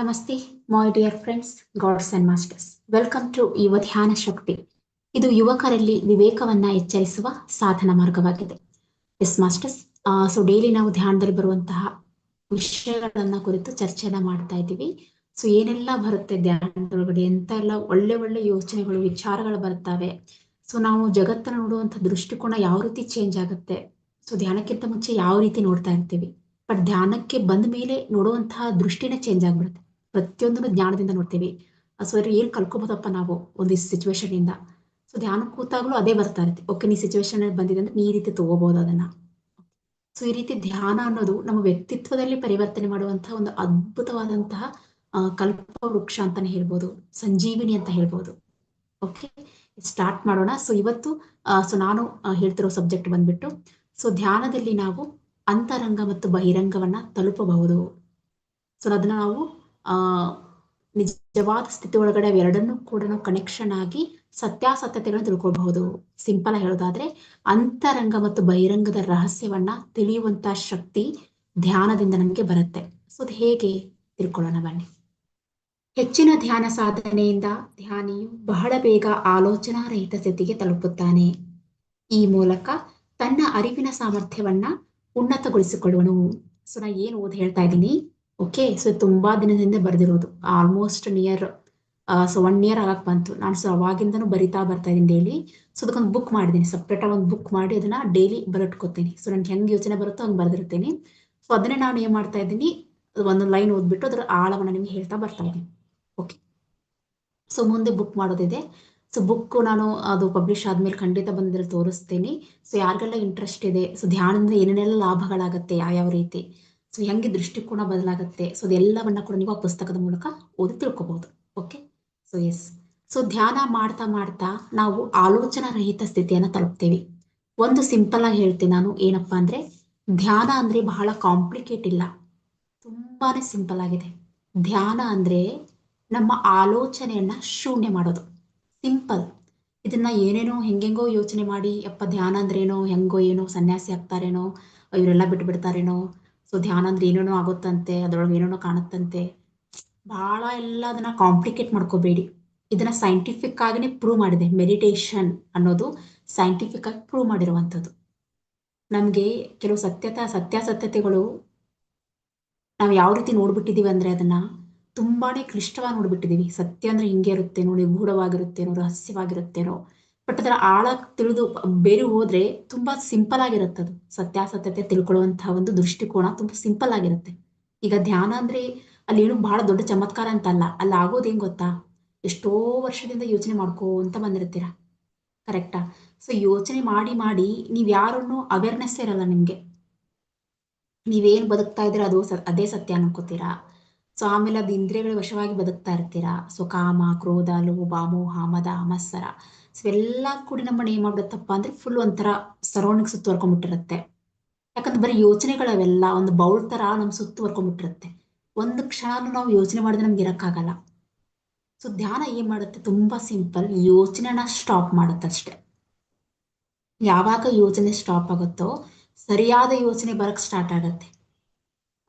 ನಮಸ್ತೆ my dear friends gods and masters welcome to Yuva Dhyana Shakti ಇದು ಯುವಕರಲ್ಲಿ ವಿವೇಕವನ್ನ ಎಚ್ಚರಿಸುವ ಸಾಧನ ಮಾರ್ಗವಾಗಿದೆ. ಎಸ್ ಮಾಸ್ಟರ್ಸ್ ಸೊ ಡೈಲಿ ನಾವು ಧ್ಯಾನದಲ್ಲಿ ಬರುವಂತಹ ವಿಷಯಗಳನ್ನ ಕುರಿತು ಚರ್ಚೆಯನ್ನ ಮಾಡ್ತಾ ಇದ್ದೀವಿ. ಸೊ ಏನೆಲ್ಲ ಬರುತ್ತೆ ಧ್ಯಾನದೊಳಗಡೆ? ಎಂತ ಎಲ್ಲ ಒಳ್ಳೆ ಒಳ್ಳೆ ಯೋಚನೆಗಳು, ವಿಚಾರಗಳು ಬರ್ತವೆ. ಸೊ ನಾವು ಜಗತ್ತನ್ನ ನೋಡುವಂತ ದೃಷ್ಟಿಕೋನ ಯಾವ ರೀತಿ ಚೇಂಜ್ ಆಗುತ್ತೆ? ಸೊ ಧ್ಯಾನಕ್ಕಿಂತ ಮುಂಚೆ ಯಾವ ರೀತಿ ನೋಡ್ತಾ ಇರ್ತೀವಿ? ಬಟ್ ಧ್ಯಾನಕ್ಕೆ ಬಂದ ಮೇಲೆ ನೋಡುವಂತಹ ದೃಷ್ಟಿನೇ ಚೇಂಜ್ ಆಗ್ಬಿಡುತ್ತೆ. ಪ್ರತಿಯೊಂದನ್ನು ಜ್ಞಾನದಿಂದ ನೋಡ್ತೀವಿ. ಸೊ ಏನ್ ಕಲ್ಕೋಬಹುದಪ್ಪ ನಾವು ಒಂದಿಷ್ಟು ಸಿಚುವೇಶನ್ ಇಂದ. ಸೊ ಧ್ಯಾನ ಕೂತಾಗ್ಲೂ ಅದೇ ಬರ್ತಾ ಇರುತ್ತೆ. ಓಕೆ ನೀ ಸಿಚುವೇಶನ್ ಬಂದಿದೆ ಅಂದ್ರೆ ನೀ ಈ ರೀತಿ ತಗೋಬಹುದು ಅದನ್ನ. ಸೊ ಈ ರೀತಿ ಧ್ಯಾನ ಅನ್ನೋದು ನಮ್ಮ ವ್ಯಕ್ತಿತ್ವದಲ್ಲಿ ಪರಿವರ್ತನೆ ಮಾಡುವಂತಹ ಒಂದು ಅದ್ಭುತವಾದಂತಹ ಕಲ್ಪ ವೃಕ್ಷ ಅಂತಾನೆ ಹೇಳ್ಬೋದು. ಸಂಜೀವಿನಿ ಅಂತ ಹೇಳ್ಬೋದು. ಓಕೆ ಸ್ಟಾರ್ಟ್ ಮಾಡೋಣ. ಸೊ ಇವತ್ತು ಸೊ ನಾನು ಹೇಳ್ತಿರೋ ಸಬ್ಜೆಕ್ಟ್ ಬಂದ್ಬಿಟ್ಟು ಸೊ ಧ್ಯಾನದಲ್ಲಿ ನಾವು ಅಂತರಂಗ ಮತ್ತು ಬಹಿರಂಗವನ್ನ ತಲುಪಬಹುದು. ಸೊ ಅದನ್ನ ನಾವು ನಿಜವಾದ ಸ್ಥಿತಿ ಒಳಗಡೆ ಅವೆರಡನ್ನೂ ಕೂಡ ನಾವು ಕನೆಕ್ಷನ್ ಆಗಿ ಸತ್ಯಾಸತ್ಯತೆಗಳನ್ನ ತಿಳ್ಕೊಬಹುದು ಸಿಂಪಲ್ ಹೇಳೋದಾದ್ರೆ, ಅಂತರಂಗ ಮತ್ತು ಬಹಿರಂಗದ ರಹಸ್ಯವನ್ನ ತಿಳಿಯುವಂತ ಶಕ್ತಿ ಧ್ಯಾನದಿಂದ ನಮಗೆ ಬರುತ್ತೆ. ಸೊ ಅದು ಹೇಗೆ? ತಿಳ್ಕೊಳ್ಳೋಣ ಬನ್ನಿ. ಹೆಚ್ಚಿನ ಧ್ಯಾನ ಸಾಧನೆಯಿಂದ ಧ್ಯಾನಿಯು ಬಹಳ ಬೇಗ ಆಲೋಚನಾ ರಹಿತ ಸ್ಥಿತಿಗೆ ತಲುಪುತ್ತಾನೆ. ಈ ಮೂಲಕ ತನ್ನ ಅರಿವಿನ ಸಾಮರ್ಥ್ಯವನ್ನ ಉನ್ನತಗೊಳಿಸಿಕೊಳ್ಳುವನು. ಸೊ ನಾ ಏನು ಓದ್ ಹೇಳ್ತಾ ಇದ್ದೀನಿ? ಓಕೆ ಸೊ ತುಂಬಾ ದಿನದಿಂದ ಬರೆದಿರೋದು. Almost near so one year ಆಗಕ್ ಬಂತು. ನಾನು ಸೊ ಅವಾಗಿಂದನೂ ಬರಿತಾ ಬರ್ತಾ ಇದ್ದೀನಿ ಡೈಲಿ ಸೊ ಅದಕ್ಕೊಂದು ಬುಕ್ ಮಾಡಿದ್ದೀನಿ ಸಪ್ರೇಟ್ ಆಗಿ ಒಂದು ಬುಕ್ ಮಾಡಿ ಅದನ್ನ ಡೈಲಿ ಬರಟ್ಕೋತೀನಿ ಸೊ ನನ್ಗೆ ಹೆಂಗ್ ಯೋಚನೆ ಬರುತ್ತೋ ಹಂಗೆ ಬರೆದಿರ್ತೀನಿ. ಸೊ ಅದನ್ನೇ ನಾನು ಏನ್ ಮಾಡ್ತಾ ಇದ್ದೀನಿ? ಒಂದು ಲೈನ್ ಓದ್ಬಿಟ್ಟು ಅದರ ಆಳವನ್ನ ನಿಮ್ಗೆ ಹೇಳ್ತಾ ಬರ್ತಾ ಇದ್ದೀನಿ. ಓಕೆ ಸೊ ಮುಂದೆ ಬುಕ್ ಮಾಡೋದಿದೆ. ಸೊ ಬುಕ್ ನಾನು ಅದು ಪಬ್ಲಿಷ್ ಆದ್ಮೇಲೆ ಖಂಡಿತ ಬಂದಿರೋ ತೋರಿಸ್ತೀನಿ. ಸೊ ಯಾರಿಗೆಲ್ಲ ಇಂಟ್ರೆಸ್ಟ್ ಇದೆ? ಸೊ ಧ್ಯಾನದಿಂದ ಏನೇನೆಲ್ಲ ಲಾಭಗಳಾಗತ್ತೆ? ಯಾವ್ಯಾವ ರೀತಿ? ಸೊ ಹೆಂಗೆ ದೃಷ್ಟಿಕೋನ ಬದಲಾಗುತ್ತೆ? ಸೊ ಅದೆಲ್ಲವನ್ನ ಕೂಡ ನೀವು ಆ ಪುಸ್ತಕದ ಮೂಲಕ ಓದಿ ತಿಳ್ಕೊಬಹುದು ಓಕೆ ಸೊ ಎಸ್ ಸೊ ಧ್ಯಾನ ಮಾಡ್ತಾ ಮಾಡ್ತಾ ನಾವು ಆಲೋಚನಾ ರಹಿತ ಸ್ಥಿತಿಯನ್ನ ತಲುಪ್ತೇವೆ. ಒಂದು ಸಿಂಪಲ್ ಆಗಿ ಹೇಳ್ತೀನಿ ನಾನು ಏನಪ್ಪಾ ಅಂದ್ರೆ, ಧ್ಯಾನ ಅಂದ್ರೆ ಬಹಳ ಕಾಂಪ್ಲಿಕೇಟ್ ಇಲ್ಲ. ತುಂಬಾನೇ ಸಿಂಪಲ್ ಆಗಿದೆ. ಧ್ಯಾನ ಅಂದ್ರೆ ನಮ್ಮ ಆಲೋಚನೆಯನ್ನ ಶೂನ್ಯ ಮಾಡೋದು. ಸಿಂಪಲ್ ಇದನ್ನ ಏನೇನೋ ಹೆಂಗೆಂಗೋ ಯೋಚನೆ ಮಾಡಿ ಅಪ್ಪ ಧ್ಯಾನ ಅಂದ್ರೇನೋ, ಹೆಂಗೋ ಏನೋ ಸನ್ಯಾಸಿ ಆಗ್ತಾರೇನೋ ಇವರೆಲ್ಲ ಬಿಟ್ಟು ಬಿಡ್ತಾರೇನೋ ಸೊ ಧ್ಯಾನ ಅಂದ್ರೆ ಏನೇನೋ ಆಗುತ್ತಂತೆ, ಅದ್ರೊಳಗೆ ಏನೇನೋ ಕಾಣುತ್ತಂತೆ. ಬಹಳ ಎಲ್ಲ ಅದನ್ನ ಕಾಂಪ್ಲಿಕೇಟ್ ಮಾಡ್ಕೋಬೇಡಿ. ಇದನ್ನ ಸೈಂಟಿಫಿಕ್ ಆಗಿನೇ ಪ್ರೂವ್ ಮಾಡಿದೆ. ಮೆಡಿಟೇಷನ್ ಅನ್ನೋದು ಸೈಂಟಿಫಿಕ್ ಆಗಿ ಪ್ರೂವ್ ಮಾಡಿರುವಂಥದ್ದು. ನಮ್ಗೆ ಕೆಲವು ಸತ್ಯತಾ, ಸತ್ಯಾಸತ್ಯತೆಗಳು ನಾವು ಯಾವ ರೀತಿ ನೋಡ್ಬಿಟ್ಟಿದೀವಿ ಅಂದ್ರೆ ಅದನ್ನ ತುಂಬಾನೇ ಕ್ಲಿಷ್ಟವಾಗಿ ನೋಡ್ಬಿಟ್ಟಿದೀವಿ. ಸತ್ಯ ಅಂದ್ರೆ ಹಿಂಗೆ ಇರುತ್ತೇನೋ ನಿಗೂಢವಾಗಿರುತ್ತೇನೋ ರಹಸ್ಯವಾಗಿರುತ್ತೇನೋ ಬಟ್ ಅದರ ಆಳ ತಿಳಿದು ಬೇರೆ ಹೋದ್ರೆ ತುಂಬಾ ಸಿಂಪಲ್ ಆಗಿರುತ್ತೆ ಆಗಿರುತ್ತದು ಸತ್ಯಾಸತ್ಯತೆ ತಿಳ್ಕೊಳ್ಳುವಂತಹ ಒಂದು ದೃಷ್ಟಿಕೋನ ತುಂಬಾ ಸಿಂಪಲ್ ಆಗಿರುತ್ತೆ. ಈಗ ಧ್ಯಾನ ಅಂದ್ರೆ ಅಲ್ಲಿ ಏನು ಬಹಳ ದೊಡ್ಡ ಚಮತ್ಕಾರ ಅಂತ ಅಲ್ಲ ಅಲ್ಲಿ ಆಗೋದು ಹೆಂಗ್ ಗೊತ್ತಾ? ಎಷ್ಟೋ ವರ್ಷದಿಂದ ಯೋಚನೆ ಮಾಡ್ಕೋ ಅಂತ ಬಂದಿರ್ತೀರ. ಕರೆಕ್ಟಾ ಸೊ ಯೋಚನೆ ಮಾಡಿ ಮಾಡಿ ನೀವ್ ಯಾರನ್ನು ಅವೇರ್ನೆಸ್ ಇರಲ್ಲ ನಿಮ್ಗೆ. ನೀವೇನ್ ಬದುಕ್ತಾ ಇದ್ದೀರಾ ಅದು ಅದೇ ಸತ್ಯ ಅನ್ಕೋತೀರಾ? ಸೊ ಆಮೇಲೆ ಅದು ಇಂದ್ರಿಯಗಳ ವಶವಾಗಿ ಬದುಕ್ತಾ ಇರ್ತೀರಾ? ಸೊ ಕಾಮ, ಕ್ರೋಧ, ಲೋಭ, ಮೋಹ, ಮದ ಮತ್ಸರ ಸೊ ಎಲ್ಲ ಕೂಡಿ ನಮ್ಮ ಏನ್ ಮಾಡ್ಬಿಡುತ್ತಪ್ಪ ಅಂದ್ರೆ ಫುಲ್ ಒಂಥರ ಸರೌಂಡಿಂಗ್ ಸುತ್ತುವರ್ಕೊಂಡ್ಬಿಟ್ಟಿರುತ್ತೆ ಯಾಕಂದ್ರೆ ಬರೀ ಯೋಚನೆಗಳವೆಲ್ಲ ಒಂದು ಬೌಲ್ ತರ ನಮ್ ಸುತ್ತುವರ್ಕೊಂಡ್ಬಿಟ್ಟಿರುತ್ತೆ ಒಂದು ಕ್ಷಣ ನಾವು ಯೋಚನೆ ಮಾಡಿದ್ರೆ ನಮ್ಗೆ ಇರಕ್ಕಾಗಲ್ಲ. ಸೊ ಧ್ಯಾನ ಏನ್ ಮಾಡುತ್ತೆ? ತುಂಬಾ ಸಿಂಪಲ್ ಯೋಚನೆನ ಸ್ಟಾಪ್ ಮಾಡುತ್ತೆ ಅಷ್ಟೆ ಯಾವಾಗ ಯೋಚನೆ ಸ್ಟಾಪ್ ಆಗುತ್ತೋ, ಸರಿಯಾದ ಯೋಚನೆ ಬರಕ್ ಸ್ಟಾರ್ಟ್ ಆಗುತ್ತೆ.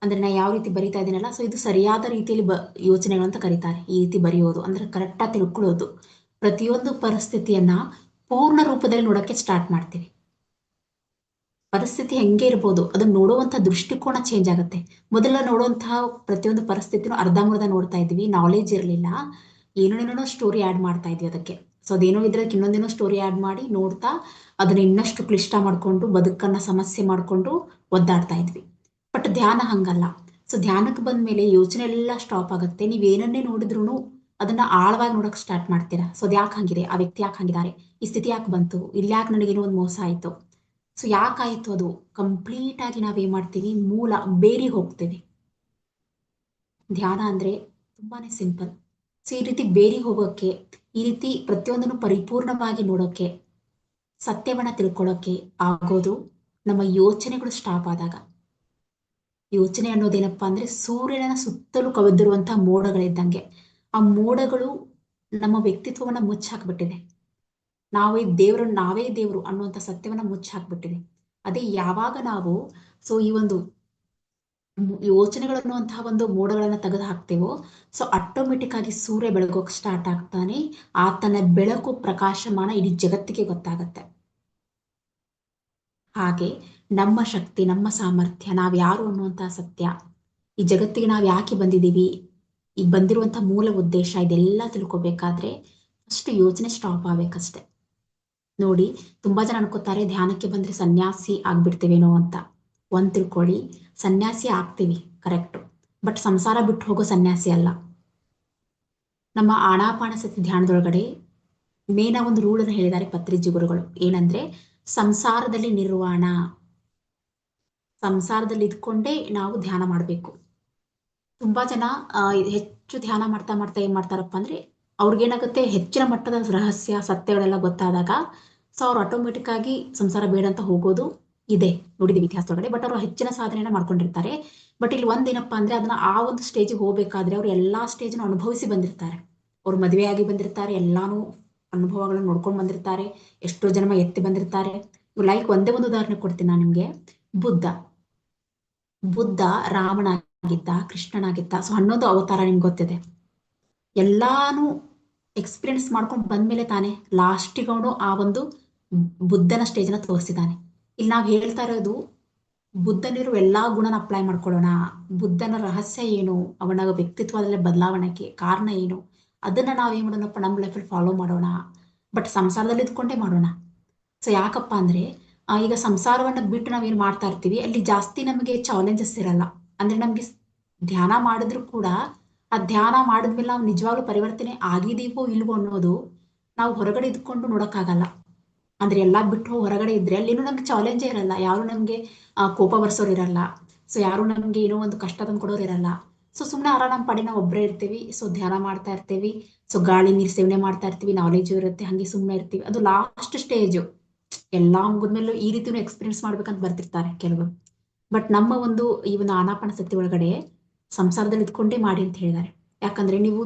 ಅಂದ್ರೆ ನಾ ಯಾವ ರೀತಿ ಬರಿತಾ ಇದ್ದೀನಲ್ಲ ಸೊ ಇದು ಸರಿಯಾದ ರೀತಿಯಲ್ಲಿ ಬ ಯೋಚನೆಗಳು ಅಂತ ಕರೀತಾರೆ. ಈ ರೀತಿ ಬರೆಯೋದು ಅಂದ್ರೆ ಕರೆಕ್ಟಾಗಿ ತಿಳ್ಕೊಳ್ಳೋದು. ಪ್ರತಿಯೊಂದು ಪರಿಸ್ಥಿತಿಯನ್ನ ಪೂರ್ಣ ರೂಪದಲ್ಲಿ ನೋಡಕ್ಕೆ ಸ್ಟಾರ್ಟ್ ಮಾಡ್ತೀವಿ. ಪರಿಸ್ಥಿತಿ ಹೆಂಗೆ ಇರ್ಬೋದು, ಅದನ್ನ ನೋಡುವಂತ ದೃಷ್ಟಿಕೋನ ಚೇಂಜ್ ಆಗುತ್ತೆ. ಮೊದಲ ನೋಡುವಂತಹ ಪ್ರತಿಯೊಂದು ಪರಿಸ್ಥಿತಿನೂ ಅರ್ಧಂಬರ್ಧ ನೋಡ್ತಾ ಇದ್ವಿ ನಾಲೆಜ್ ಇರಲಿಲ್ಲ ಏನೇನೇನೋ ಸ್ಟೋರಿ ಆ್ಯಡ್ ಮಾಡ್ತಾ ಇದ್ವಿ ಅದಕ್ಕೆ. ಸೊ ಅದೇನೋ ಇದ್ರೆ ಇನ್ನೊಂದೇನೋ ಸ್ಟೋರಿ ಆ್ಯಡ್ ಮಾಡಿ ನೋಡ್ತಾ, ಅದನ್ನ ಇನ್ನಷ್ಟು ಕ್ಲಿಷ್ಟ ಮಾಡ್ಕೊಂಡು, ಬದುಕನ್ನ ಸಮಸ್ಯೆ ಮಾಡ್ಕೊಂಡು ಒದ್ದಾಡ್ತಾ ಇದ್ವಿ. ಬಟ್ ಧ್ಯಾನ ಹಂಗಲ್ಲ. ಸೊ ಧ್ಯಾನಕ್ಕೆ ಬಂದ ಮೇಲೆ ಯೋಚನೆ ಎಲ್ಲ ಸ್ಟಾಪ್ ಆಗುತ್ತೆ. ನೀವ್ ಏನನ್ನೇ ನೋಡಿದ್ರು ಅದನ್ನ ಆಳವಾಗಿ ನೋಡಕ್ ಸ್ಟಾರ್ಟ್ ಮಾಡ್ತೀರಾ? ಸೊ ಅದು ಯಾಕೆ ಹಂಗಿದೆ? ಆ ವ್ಯಕ್ತಿ ಯಾಕೆ ಹಂಗಿದ್ದಾರೆ ಈ ಸ್ಥಿತಿ ಯಾಕೆ ಬಂತು? ಇಲ್ಲಿ ಯಾಕೆ ನನಗೇನೋ ಒಂದು ಮೋಸ ಆಯ್ತು? ಸೊ ಯಾಕಾಯ್ತು ಅದು? ಕಂಪ್ಲೀಟ್ ಆಗಿ ನಾವೇನ್ ಮಾಡ್ತೀವಿ? ಮೂಲ ಬೇರಿ ಹೋಗ್ತೀವಿ. ಧ್ಯಾನ ಅಂದ್ರೆ ತುಂಬಾನೇ ಸಿಂಪಲ್ ಸೊ ಈ ರೀತಿ ಬೇರಿ ಹೋಗೋಕೆ, ಈ ರೀತಿ ಪ್ರತಿಯೊಂದನ್ನು ಪರಿಪೂರ್ಣವಾಗಿ ನೋಡೋಕೆ, ಸತ್ಯವನ್ನ ತಿಳ್ಕೊಳ್ಳೋಕೆ ಆಗೋದು ನಮ್ಮ ಯೋಚನೆಗಳು ಸ್ಟಾಪ್ ಆದಾಗ. ಯೋಚನೆ ಅನ್ನೋದೇನಪ್ಪಾ ಅಂದ್ರೆ ಸೂರ್ಯನ ಸುತ್ತಲೂ ಕವಿದಿರುವಂತಹ ಮೋಡಗಳಿದ್ದಂಗೆ. ಆ ಮೋಡಗಳು ನಮ್ಮ ವ್ಯಕ್ತಿತ್ವವನ್ನ ಮುಚ್ಚಾಕ್ಬಿಟ್ಟಿದೆ. ನಾವೇ ದೇವರು ನಾವೇ ದೇವರು ಅನ್ನುವಂಥ ಸತ್ಯವನ್ನ ಮುಚ್ಚಾಕ್ಬಿಟ್ಟಿದೆ. ಅದೇ ಯಾವಾಗ ನಾವು ಸೊ ಈ ಒಂದು ಯೋಚನೆಗಳು ಅನ್ನುವಂತಹ ಒಂದು ಮೋಡಗಳನ್ನ ತೆಗೆದು ಹಾಕ್ತೇವೋ, ಸೊ ಆಟೋಮೆಟಿಕ್ ಆಗಿ ಸೂರ್ಯ ಬೆಳಗೋಕ್ ಸ್ಟಾರ್ಟ್ ಆಗ್ತಾನೆ. ಆತನ ಬೆಳಕು ಪ್ರಕಾಶಮಾನ ಇಡೀ ಜಗತ್ತಿಗೆ ಗೊತ್ತಾಗತ್ತೆ. ಹಾಗೆ ನಮ್ಮ ಶಕ್ತಿ, ನಮ್ಮ ಸಾಮರ್ಥ್ಯ, ನಾವ್ಯಾರು ಅನ್ನುವಂತಹ ಸತ್ಯ, ಈ ಜಗತ್ತಿಗೆ ನಾವ್ ಯಾಕೆ ಬಂದಿದೀವಿ ಈಗ ಬಂದಿರುವಂತ ಮೂಲ ಉದ್ದೇಶ ಇದೆಲ್ಲ ತಿಳ್ಕೊಬೇಕಾದ್ರೆ ಫಸ್ಟ್ ಯೋಚನೆ ಸ್ಟಾಪ್ ಆಗ್ಬೇಕಷ್ಟೆ. ನೋಡಿ, ತುಂಬಾ ಜನ ಅನ್ಕೋತಾರೆ ಧ್ಯಾನಕ್ಕೆ ಬಂದ್ರೆ ಸನ್ಯಾಸಿ ಆಗ್ಬಿಡ್ತೇವೇನೋ ಅಂತ. ಒಂದ್ ತಿಳ್ಕೊಳ್ಳಿ, ಸನ್ಯಾಸಿ ಆಗ್ತೀವಿ ಕರೆಕ್ಟ್ ಬಟ್ ಸಂಸಾರ ಬಿಟ್ಟು ಹೋಗೋ ಸನ್ಯಾಸಿ ಅಲ್ಲ. ನಮ್ಮ ಆಣಾಪಾಣ ಸತಿ ಧ್ಯಾನದೊಳಗಡೆ ಮೇನ ಒಂದು ರೂಲ್ ಅನ್ನು ಹೇಳಿದ್ದಾರೆ ಪತ್ರಿಜಿ ಗುರುಗಳು. ಏನಂದ್ರೆ, ಸಂಸಾರದಲ್ಲಿ ನಿರ್ವಾಣ. ಸಂಸಾರದಲ್ಲಿ ಇದ್ಕೊಂಡೇ ನಾವು ಧ್ಯಾನ ಮಾಡ್ಬೇಕು. ತುಂಬಾ ಜನ ಹೆಚ್ಚು ಧ್ಯಾನ ಮಾಡ್ತಾ ಮಾಡ್ತಾ ಏನ್ ಮಾಡ್ತಾರಪ್ಪ ಅಂದ್ರೆ ಅವ್ರಿಗೇನಾಗುತ್ತೆ ಹೆಚ್ಚಿನ ಮಟ್ಟದ ರಹಸ್ಯ, ಸತ್ಯಗಳೆಲ್ಲ ಗೊತ್ತಾದಾಗ, ಸೊ ಅವ್ರು ಆಟೋಮೆಟಿಕ್ ಆಗಿ ಸಂಸಾರ ಬೇಡ ಅಂತ ಹೋಗೋದು ಇದೆ. ನೋಡಿದೀವಿ ಇತಿಹಾಸದೊಳಗಡೆ. ಬಟ್ ಅವರು ಹೆಚ್ಚಿನ ಸಾಧನೆಯನ್ನ ಮಾಡ್ಕೊಂಡಿರ್ತಾರೆ. ಬಟ್ ಇಲ್ಲಿ ಒಂದೇನಪ್ಪಾ ಅಂದ್ರೆ, ಅದನ್ನ ಆ ಒಂದು ಸ್ಟೇಜಿಗೆ ಹೋಗ್ಬೇಕಾದ್ರೆ ಅವ್ರು ಎಲ್ಲಾ ಸ್ಟೇಜ್ನ ಅನುಭವಿಸಿ ಬಂದಿರ್ತಾರೆ. ಅವ್ರು ಮದುವೆಯಾಗಿ ಬಂದಿರ್ತಾರೆ, ಎಲ್ಲಾನು ಅನುಭವಗಳನ್ನ ನೋಡ್ಕೊಂಡು ಬಂದಿರ್ತಾರೆ, ಎಷ್ಟೋ ಜನ ಎತ್ತಿ ಬಂದಿರ್ತಾರೆ. ಲೈಕ್ ಒಂದೇ ಒಂದು ಉದಾಹರಣೆ ಕೊಡ್ತೀನಿ ನಾನು ನಿಮ್ಗೆ. ಬುದ್ಧ. ಬುದ್ಧ ರಾಮನಾಗಿದ್ದ ಕೃಷ್ಣನಾಗಿದ್ದ. ಸೊ ಅನ್ನೋದು ಅವತಾರ ನಿಮ್ಗೆ ಗೊತ್ತಿದೆ. ಎಲ್ಲಾನು ಎಕ್ಸ್ಪೀರಿಯನ್ಸ್ ಮಾಡ್ಕೊಂಡು ಬಂದ್ಮೇಲೆ ತಾನೆ ಲಾಸ್ಟಿಗೆ ಆ ಒಂದು ಬುದ್ಧನ ಸ್ಟೇಜ್ನ ತೋರಿಸಿದ್ದಾನೆ. ಇಲ್ಲಿ ನಾವು ಹೇಳ್ತಾ ಇರೋದು ಬುದ್ಧನಿರುವ ಎಲ್ಲಾ ಗುಣನ ಅಪ್ಲೈ ಮಾಡ್ಕೊಳ್ಳೋಣ. ಬುದ್ಧನ ರಹಸ್ಯ ಏನು? ಅವನ ವ್ಯಕ್ತಿತ್ವದಲ್ಲಿ ಬದಲಾವಣೆಗೆ ಕಾರಣ ಏನು? ಅದನ್ನ ನಾವು ಏನ್ ಮಾಡೋಣಪ್ಪ? ನಮ್ಮ ಲೈಫಲ್ಲಿ ಫಾಲೋ ಮಾಡೋಣ. ಬಟ್ ಸಂಸಾರದಲ್ಲಿ ಇದ್ಕೊಂಡೇ ಮಾಡೋಣ. ಸೊ ಯಾಕಪ್ಪ ಅಂದ್ರೆ ಈಗ ಸಂಸಾರವನ್ನ ಬಿಟ್ಟು ನಾವೇನ್ ಮಾಡ್ತಾ ಇರ್ತೀವಿ? ಅಲ್ಲಿ ಜಾಸ್ತಿ ನಮಗೆ ಚಾಲೆಂಜಸ್ ಇರಲ್ಲ. ಅಂದ್ರೆ ನಮ್ಗೆ ಧ್ಯಾನ ಮಾಡಿದ್ರು ಕೂಡ ಆ ಧ್ಯಾನ ಮಾಡಿದ್ಮೇಲೆ ನಾವು ನಿಜವಾಗ್ಲೂ ಪರಿವರ್ತನೆ ಆಗಿದೀವೋ ಇಲ್ವೋ ಅನ್ನೋದು ನಾವು ಹೊರಗಡೆ ಇದ್ಕೊಂಡು ನೋಡಕ್ಕಾಗಲ್ಲ. ಅಂದ್ರೆ ಎಲ್ಲಾ ಬಿಟ್ಟು ಹೊರಗಡೆ ಇದ್ರೆ ಅಲ್ಲೇನು ನಮ್ಗೆ ಚಾಲೆಂಜೇ ಇರಲ್ಲ. ಯಾರು ನಮ್ಗೆ ಕೋಪ ಬರ್ಸೋರು ಇರಲ್ಲ. ಸೊ ಯಾರು ನಮ್ಗೆ ಏನೋ ಒಂದು ಕಷ್ಟ ತಂದು ಕೊಡೋರು ಇರಲ್ಲ. ಸೊ ಸುಮ್ಮನೆ ಆರಾಮ ನಮ್ಮ ಪಾಡಿ ನಾವು ಒಬ್ಬರೇ ಇರ್ತೀವಿ. ಸೊ ಧ್ಯಾನ ಮಾಡ್ತಾ ಇರ್ತೀವಿ. ಸೊ ಗಾಳಿ, ನೀರು ಸೇವನೆ ಮಾಡ್ತಾ ಇರ್ತೀವಿ. ನಾಲೆಜು ಇರುತ್ತೆ. ಹಂಗೆ ಸುಮ್ಮನೆ ಇರ್ತೀವಿ. ಅದು ಲಾಸ್ಟ್ ಸ್ಟೇಜು ಎಲ್ಲಾ ಮುಗಿದ್ಮೇಲೆ ಈ ರೀತಿನೂ ಎಕ್ಸ್ಪೀರಿಯನ್ಸ್ ಮಾಡ್ಬೇಕಂತ ಬರ್ತಿರ್ತಾರೆ ಕೆಲವರು. ಬಟ್ ನಮ್ಮ ಒಂದು ಈ ಒಂದು ಆನಾಪಾನ ಸತಿ ಒಳಗಡೆ ಸಂಸಾರದಲ್ಲಿ ಇದ್ಕೊಂಡೇ ಮಾಡಿ ಅಂತ ಹೇಳಿದ್ದಾರೆ. ಯಾಕಂದ್ರೆ ನೀವು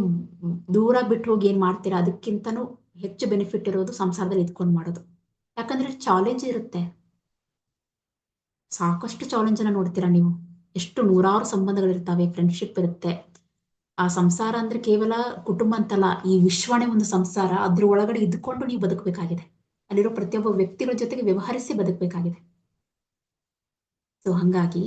ದೂರ ಬಿಟ್ಟು ಹೋಗಿ ಏನ್ ಮಾಡ್ತೀರಾ? ಅದಕ್ಕಿಂತನೂ ಹೆಚ್ಚು ಬೆನಿಫಿಟ್ ಇರೋದು ಸಂಸಾರದಲ್ಲಿ ಇದ್ಕೊಂಡು ಮಾಡೋದು. ಯಾಕಂದ್ರೆ ಚಾಲೆಂಜ್ ಇರುತ್ತೆ. ಸಾಕಷ್ಟು ಚಾಲೆಂಜ್ ಅನ್ನ ನೋಡ್ತೀರಾ ನೀವು? ಎಷ್ಟು ನೂರಾರು ಸಂಬಂಧಗಳಿರ್ತಾವೆ ಫ್ರೆಂಡ್ಶಿಪ್ ಇರುತ್ತೆ. ಆ ಸಂಸಾರ ಅಂದ್ರೆ ಕೇವಲ ಕುಟುಂಬ ಅಂತಲ್ಲ, ಈ ವಿಶ್ವನೇ ಒಂದು ಸಂಸಾರ. ಅದ್ರ ಒಳಗಡೆ ಇದ್ಕೊಂಡು ನೀವು ಬದುಕಬೇಕಾಗಿದೆ. ಅಲ್ಲಿರೋ ಪ್ರತಿಯೊಬ್ಬ ವ್ಯಕ್ತಿಗಳ ಜೊತೆಗೆ ವ್ಯವಹರಿಸಿ ಬದುಕಬೇಕಾಗಿದೆ. ಸೊ ಹಂಗಾಗಿ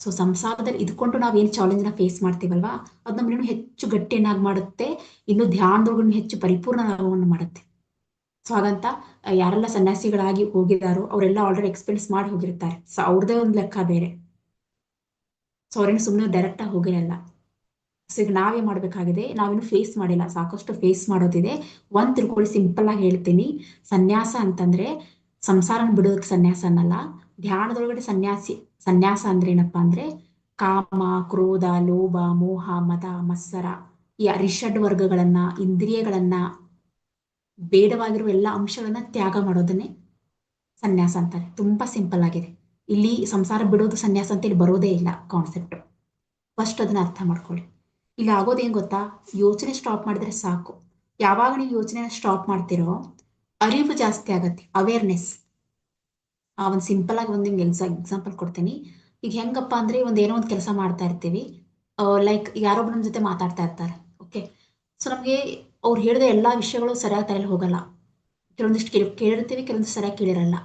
ಸೊ ಸಂಸಾರದಲ್ಲಿ ಇದ್ಕೊಂಡು ನಾವು ಚಾಲೆಂಜ್ನ ಫೇಸ್ ಮಾಡ್ತೀವಲ್ವಾ? ಅದ್ ನಮ್ಮನ್ನು ಹೆಚ್ಚು ಗಟ್ಟಿಯನ್ನಾಗಿ ಮಾಡುತ್ತೆ. ಇನ್ನು ಧ್ಯಾನದೊಳಗೂ ಹೆಚ್ಚು ಪರಿಪೂರ್ಣ ಲಾಭವನ್ನು ಮಾಡುತ್ತೆ. ಸೊ ಹಾಗಂತ ಯಾರೆಲ್ಲ ಸನ್ಯಾಸಿಗಳಾಗಿ ಹೋಗಿದಾರೋ, ಅವರೆಲ್ಲ ಆಲ್ರೆಡಿ ಎಕ್ಸ್ಪೀರಿಯನ್ಸ್ ಮಾಡಿ ಹೋಗಿರ್ತಾರೆ ಸೊ ಅವ್ರದೇ ಒಂದು ಲೆಕ್ಕ ಬೇರೆ. ಸೊ ಅವ್ರೇನು ಸುಮ್ಮನೆ ಡೈರೆಕ್ಟ್ ಆಗಿ ಹೋಗಿರಲ್ಲ. ಸೊ ಈಗ ನಾವೇ ಮಾಡ್ಬೇಕಾಗಿದೆ? ನಾವೇನು ಫೇಸ್ ಮಾಡಿಲ್ಲ. ಸಾಕಷ್ಟು ಫೇಸ್ ಮಾಡೋದಿದೆ. ಒಂದ್ ತಿಳ್ಕೊಳ್ಳಿ ಸಿಂಪಲ್ ಆಗಿ ಹೇಳ್ತೀನಿ. ಸನ್ಯಾಸ ಅಂತಂದ್ರೆ, ಸಂಸಾರನ ಬಿಡೋದಕ್ಕೆ ಸನ್ಯಾಸ ಅನ್ನಲ್ಲ ಧ್ಯಾನದೊಳಗಡೆ ಸನ್ಯಾಸಿ ಸನ್ಯಾಸ ಅಂದ್ರೆ ಏನಪ್ಪಾ ಅಂದ್ರೆ ಕಾಮ, ಕ್ರೋಧ, ಲೋಭ, ಮೋಹ, ಮದ, ಮತ್ಸರ ಈ ಅರಿಷಡ್ ವರ್ಗಗಳನ್ನ, ಇಂದ್ರಿಯಗಳನ್ನ, ಬೇಡವಾಗಿರುವ ಎಲ್ಲ ಅಂಶಗಳನ್ನ ತ್ಯಾಗ ಮಾಡೋದನ್ನೇ ಸನ್ಯಾಸ ಅಂತಾರೆ. ತುಂಬಾ ಸಿಂಪಲ್ ಆಗಿದೆ. ಇಲ್ಲಿ ಸಂಸಾರ ಬಿಡೋದು ಸನ್ಯಾಸ ಅಂತ ಇಲ್ಲಿ ಬರೋದೇ ಇಲ್ಲ ಕಾನ್ಸೆಪ್ಟ್ ಫಸ್ಟ್ ಅದನ್ನ ಅರ್ಥ ಮಾಡ್ಕೊಳ್ಳಿ. ಇಲ್ಲಿ ಆಗೋದೇನ್ ಗೊತ್ತಾ? ಯೋಚನೆ ಸ್ಟಾಪ್ ಮಾಡಿದ್ರೆ ಸಾಕು. ಯಾವಾಗ ನೀವು ಯೋಚನೆ ಸ್ಟಾಪ್ ಮಾಡ್ತಿರೋ, ಅರಿವು ಜಾಸ್ತಿ ಆಗತ್ತೆ ಅವೇರ್ನೆಸ್ ಆ ಒಂದು ಸಿಂಪಲ್ ಆಗಿ ಒಂದು ನಿಮ್ಗೆ ಎಕ್ಸಾಂಪಲ್ ಕೊಡ್ತೀನಿ. ಈಗ ಹೆಂಗಪ್ಪ ಅಂದ್ರೆ ಒಂದು ಏನೋ ಒಂದು ಕೆಲಸ ಮಾಡ್ತಾ ಇರ್ತೀವಿ. ಲೈಕ್ ಯಾರೊಬ್ರು ನಮ್ಮ ಜೊತೆ ಮಾತಾಡ್ತಾ ಇರ್ತಾರೆ. ಓಕೆ ಸೊ ನಮಗೆ ಅವ್ರು ಹೇಳಿದ ಎಲ್ಲಾ ವಿಷಯಗಳು ಸರಿಯಾಗಿ ತಲೆಯಲ್ಲಿ ಹೋಗಲ್ಲ. ಕೆಲವೊಂದಿಷ್ಟು ಕೇಳಿ, ಕೇಳಿರ್ತೀವಿ, ಕೆಲವೊಂದಿಷ್ಟು ಸರಿಯಾಗಿ ಕೇಳಿರಲ್ಲ.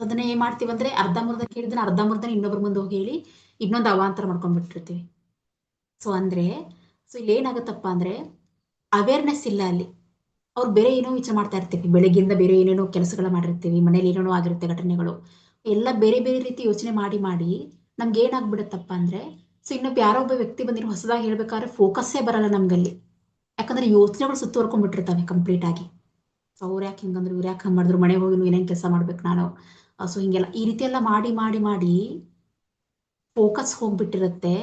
ಅದನ್ನ ಏನ್ ಮಾಡ್ತೀವಿ ಅಂದ್ರೆ ಅರ್ಧಂಬರ್ಧ ಕೇಳಿದ್ರೆ ಮುರ್ದ ಇನ್ನೊಬ್ರ ಮುಂದೆ ಹೋಗಿ ಹೇಳಿ ಇನ್ನೊಂದು ಅವಾಂತರ ಮಾಡ್ಕೊಂಡ್ಬಿಟ್ಟಿರ್ತೀವಿ ಸೊ ಅಂದ್ರೆ ಸೊ ಇಲ್ಲಿ ಏನಾಗುತ್ತಪ್ಪ ಅಂದ್ರೆ ಅವೇರ್ನೆಸ್ ಇಲ್ಲ ಅಲ್ಲಿ. ಅವ್ರು ಬೇರೆ ಏನೋ ವಿಚಾರ ಮಾಡ್ತಾ ಇರ್ತೀವಿ. ಬೆಳಗ್ಗೆಯಿಂದ ಬೇರೆ ಏನೇನೋ ಕೆಲಸಗಳ ಮಾಡಿರ್ತೀವಿ. ಮನೇಲಿ ಏನೇನೋ ಆಗಿರುತ್ತೆ ಘಟನೆಗಳು. ಎಲ್ಲ ಬೇರೆ ಬೇರೆ ರೀತಿ ಯೋಚನೆ ಮಾಡಿ ಮಾಡಿ ನಮ್ಗೆ ಏನಾಗ್ಬಿಡುತ್ತಪ್ಪ ಅಂದ್ರೆ, ಸೊ ಇನ್ನೊಬ್ಬ ಯಾರೋ ಒಬ್ಬ ವ್ಯಕ್ತಿ ಬಂದಿರೋ ಹೊಸದಾಗಿ ಹೇಳ್ಬೇಕಾದ್ರೆ ಫೋಕಸ್ಸೇ ಬರಲ್ಲ ನಮ್ಗಲ್ಲಿ. ಯಾಕಂದ್ರೆ ಯೋಚನೆಗಳು ಸುತ್ತುವರ್ಕೊಂಡ್ಬಿಟ್ಟಿರ್ತಾವೆ ಕಂಪ್ಲೀಟ್ ಆಗಿ. ಸೊ ಅವ್ರು ಯಾಕೆ ಹಿಂಗಂದ್ರು, ಇವ್ರು ಯಾಕೆ ಹಂಗೆ ಮಾಡಿದ್ರು, ಮನೆಗೆ ಹೋಗಿ ಏನೇನು ಕೆಲಸ ಮಾಡ್ಬೇಕು ನಾನು? ಸೊ ಹಿಂಗೆಲ್ಲ ಈ ರೀತಿ ಎಲ್ಲ ಮಾಡಿ ಮಾಡಿ ಮಾಡಿ ಫೋಕಸ್ ಹೋಗ್ಬಿಟ್ಟಿರುತ್ತೆ.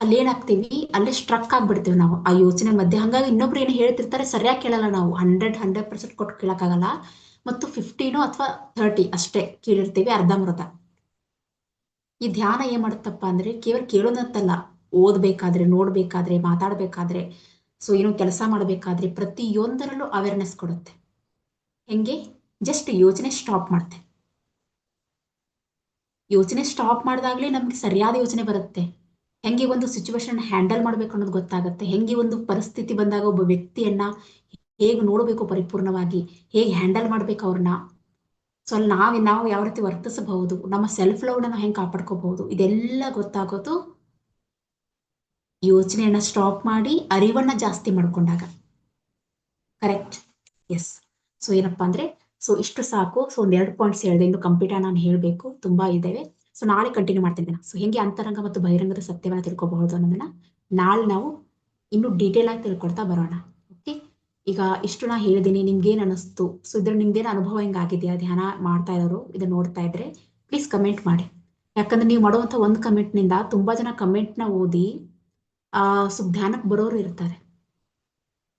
ಅಲ್ಲಿ ಏನಾಗ್ತೀವಿ? ಅಲ್ಲೇ ಸ್ಟ್ರಕ್ ಆಗ್ಬಿಡ್ತೀವಿ ನಾವು. ಆ ಯೋಚನೆ ಮಧ್ಯೆ. ಹಂಗಾಗಿ ಇನ್ನೊಬ್ರು ಏನು ಹೇಳ್ತಿರ್ತಾರೆ, ಸರಿಯಾಗಿ ಕೇಳಲ್ಲ ನಾವು. ಹಂಡ್ರೆಡ್ ಹಂಡ್ರೆಡ್ ಪರ್ಸೆಂಟ್ ಕೊಟ್ಟು ಕೇಳಕ್ಕಾಗಲ್ಲ. ಮತ್ತು ಫಿಫ್ಟೀನು ಅಥವಾ ಥರ್ಟಿ ಅಷ್ಟೇ ಕೇಳಿರ್ತೀವಿ ಅರ್ಧಮೃತ ಈ ಧ್ಯಾನ ಏನ್ ಮಾಡುತ್ತಪ್ಪ ಅಂದ್ರೆ, ಕೇವಲ ಕೇಳೋದಂತಲ್ಲ ಓದ್ಬೇಕಾದ್ರೆ, ನೋಡ್ಬೇಕಾದ್ರೆ, ಮಾತಾಡ್ಬೇಕಾದ್ರೆ, ಸೊ ಏನು ಕೆಲಸ ಮಾಡ್ಬೇಕಾದ್ರೆ ಪ್ರತಿಯೊಂದರಲ್ಲೂ ಅವೇರ್ನೆಸ್ ಕೊಡುತ್ತೆ. ಹೆಂಗೆ? ಜಸ್ಟ್ ಯೋಚನೆ ಸ್ಟಾಪ್ ಮಾಡುತ್ತೆ ಯೋಚನೆ ಸ್ಟಾಪ್ ಮಾಡಿದಾಗ್ಲೇ ನಮ್ಗೆ ಸರಿಯಾದ ಯೋಚನೆ ಬರುತ್ತೆ. ಹೆಂಗೆ ಒಂದು ಸಿಚುವೇಶನ್ ಹ್ಯಾಂಡಲ್ ಮಾಡ್ಬೇಕು ಅನ್ನೋದು ಗೊತ್ತಾಗುತ್ತೆ. ಹೆಂಗೆ ಒಂದು ಪರಿಸ್ಥಿತಿ ಬಂದಾಗ ಒಬ್ಬ ವ್ಯಕ್ತಿಯನ್ನ ಹೇಗೆ ನೋಡಬೇಕು ಪರಿಪೂರ್ಣವಾಗಿ, ಹೇಗೆ ಹ್ಯಾಂಡಲ್ ಮಾಡ್ಬೇಕು ಅವ್ರನ್ನ. ಸೊ ಅಲ್ಲಿ ನಾವು ನಾವು ಯಾವ ರೀತಿ ವರ್ತಿಸಬಹುದು, ನಮ್ಮ ಸೆಲ್ಫ್ ಲವ್ನ ನಾವು ಹೆಂಗೆ ಕಾಪಾಡ್ಕೋಬಹುದು, ಇದೆಲ್ಲ ಗೊತ್ತಾಗೋದು ಯೋಚನೆಯನ್ನ ಸ್ಟಾಪ್ ಮಾಡಿ ಅರಿವನ್ನ ಜಾಸ್ತಿ ಮಾಡ್ಕೊಂಡಾಗ. ಕರೆಕ್ಟ್ ಎಸ್ ಸೊ ಏನಪ್ಪಾ ಅಂದ್ರೆ ಸೊ ಇಷ್ಟು ಸಾಕು. ಸೊ ಒಂದ್ ಎರಡು ಪಾಯಿಂಟ್ಸ್ ಹೇಳಿದೆ. ಇನ್ನು ಕಂಪ್ಲೀಟ್ ನಾನು ಹೇಳಬೇಕು. ತುಂಬಾ ಇದ್ದೇವೆ ಸೊ ನಾಳೆ ಕಂಟಿನ್ಯೂ ಮಾಡ್ತೀನಿ ಸೊ ಹೆಂಗೆ ಅಂತರಂಗ ಮತ್ತು ಬಹಿರಂಗದ ಸತ್ಯವನ್ನು ತಿಳ್ಕೊಬಹುದು ಅನ್ನೋದನ್ನ ನಾಳೆ ನಾವು ಇನ್ನು ಡೀಟೇಲ್ ಆಗಿ ತಿಳ್ಕೊಳ್ತಾ ಬರೋಣ. ಓಕೆ ಈಗ ಇಷ್ಟು ನಾ ಹೇಳಿದೀನಿ, ನಿಮ್ಗೆ ಏನ್ ಅನಿಸ್ತು ಸೊ ಇದ್ರ ನಿಮ್ದೇನು ಅನುಭವ ಹೆಂಗಾಗಿದೆಯಾ ಧ್ಯಾನ ಮಾಡ್ತಾ ಇರೋರು ಇದನ್ನ ನೋಡ್ತಾ ಇದ್ರೆ ಪ್ಲೀಸ್ ಕಮೆಂಟ್ ಮಾಡಿ. ಯಾಕಂದ್ರೆ ನೀವು ಮಾಡುವಂತ ಒಂದು ಕಮೆಂಟ್ನಿಂದ ತುಂಬಾ ಜನ ಕಮೆಂಟ್ನ ಓದಿ, ಆ ಸೊ ಧ್ಯಾನಕ್ಕೆ ಬರೋರು ಇರ್ತಾರೆ.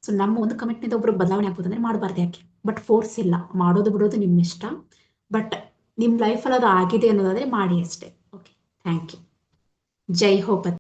ಸೊ ನಮ್ಮ ಒಂದು ಕಮೆಂಟ್ನಿಂದ ಒಬ್ರು ಬದಲಾವಣೆ ಆಗ್ಬೋದು ಅಂದ್ರೆ ಮಾಡಬಾರ್ದು ಯಾಕೆ? ಬಟ್ ಫೋರ್ಸ್ ಇಲ್ಲ. ಮಾಡೋದು ಬಿಡೋದು ನಿಮ್ಮ ಇಷ್ಟ ಬಟ್ ನಿಮ್ ಲೈಫಲ್ಲಿ ಅದು ಆಗಿದೆ ಅನ್ನೋದಾದ್ರೆ ಮಾಡಿ ಅಷ್ಟೇ. ಓಕೆ ಥ್ಯಾಂಕ್ ಯು ಜೈ ಹೋಪತ್